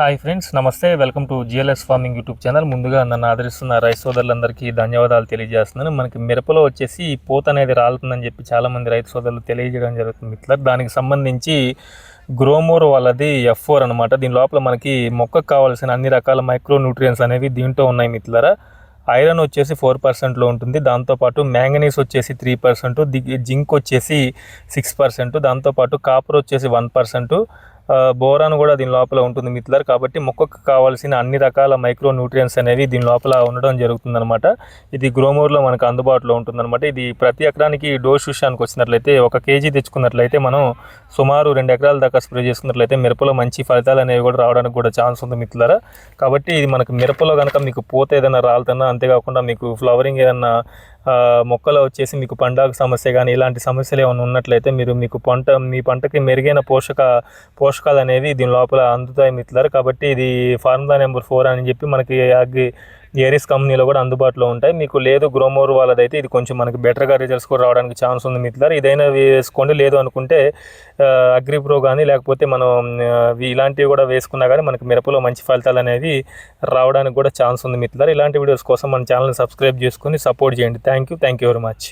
Hi friends నమస్తే. Welcome to GLS farming YouTube channel. ముందుగా నన్ను ఆదరిస్తున్న రైతు సోదరులందరికీ ధన్యవాదాలు తెలియజేస్తున్నాను. మనకి మిరపలో వచ్చేసి పూత అనేది రాలుతుందని చెప్పి చాలామంది రైతు సోదరులు తెలియజేయడం జరుగుతుంది ఇట్లా దానికి సంబంధించి గ్రోమోర్ వాళ్ళది ఎఫ్ ఫోర్ అనమాట దీని లోపల మనకి మొక్కకు కావాల్సిన అన్ని రకాల మైక్రో న్యూట్రియన్స్ అనేవి దీంట్లో ఉన్నాయి మిత్రులరా. ఐరన్ వచ్చేసి ఫోర్ పర్సెంట్లో ఉంటుంది. దాంతోపాటు మ్యాంగనీస్ వచ్చేసి త్రీ పర్సెంట్ జింక్ వచ్చేసి సిక్స్ పర్సెంట్ దాంతోపాటు కాపర్ వచ్చేసి వన్ పర్సెంట్ బోరాన్ కూడా దీని లోపల ఉంటుంది మిత్లర్. కాబట్టి మొక్కకు కావాల్సిన అన్ని రకాల మైక్రో న్యూట్రియన్స్ అనేవి దీని లోపల ఉండడం జరుగుతుందన్నమాట. ఇది గ్రోమోర్లో మనకు అందుబాటులో ఉంటుందన్నమాట. ఇది ప్రతి ఎకరానికి డోస్ విషయానికి వచ్చినట్లయితే ఒక కేజీ తెచ్చుకున్నట్లయితే మనం సుమారు రెండు ఎకరాల దాకా స్ప్రే చేసుకున్నట్లయితే మిరపలో మంచి ఫలితాలు అనేవి కూడా రావడానికి కూడా ఛాన్స్ ఉంది మిత్రులారా కాబట్టి ఇది మనకు మిరపలో కనుక మీకు పూత ఏదైనా రాలుతున్నా అంతేకాకుండా మీకు ఫ్లవరింగ్ ఏదైనా మొక్కలో వచ్చేసి మీకు పండాకు సమస్య కానీ ఇలాంటి సమస్యలు ఏమైనా ఉన్నట్లయితే మీరు మీకు పంట మీ పంటకి మెరుగైన పోషక పోషకాలు అనేవి దీని లోపల అందుతాయి మిత్రులారు. కాబట్టి ఇది ఫార్ములా నెంబర్ ఫోర్ అని చెప్పి మనకి అగ్రి ఏరిస్ కంపెనీలో కూడా అందుబాటులో ఉంటాయి. మీకు లేదు గ్రోమోర్ వాళ్ళదైతే ఇది కొంచెం మనకి బెటర్గా రిజల్ట్స్ కూడా రావడానికి ఛాన్స్ ఉంది మిత్రులారు. ఇదైనా వేసుకోండి. లేదు అనుకుంటే అగ్రి ప్రో కానీ లేకపోతే మనం ఇలాంటివి కూడా వేసుకున్నా కానీ మనకి మిరపలో మంచి ఫలితాలు అనేవి రావడానికి కూడా ఛాన్స్ ఉంది మిత్రులారు. ఇలాంటి వీడియోస్ కోసం మన ఛానల్ని సబ్స్క్రైబ్ చేసుకొని సపోర్ట్ చేయండి. Thank you thank you very much.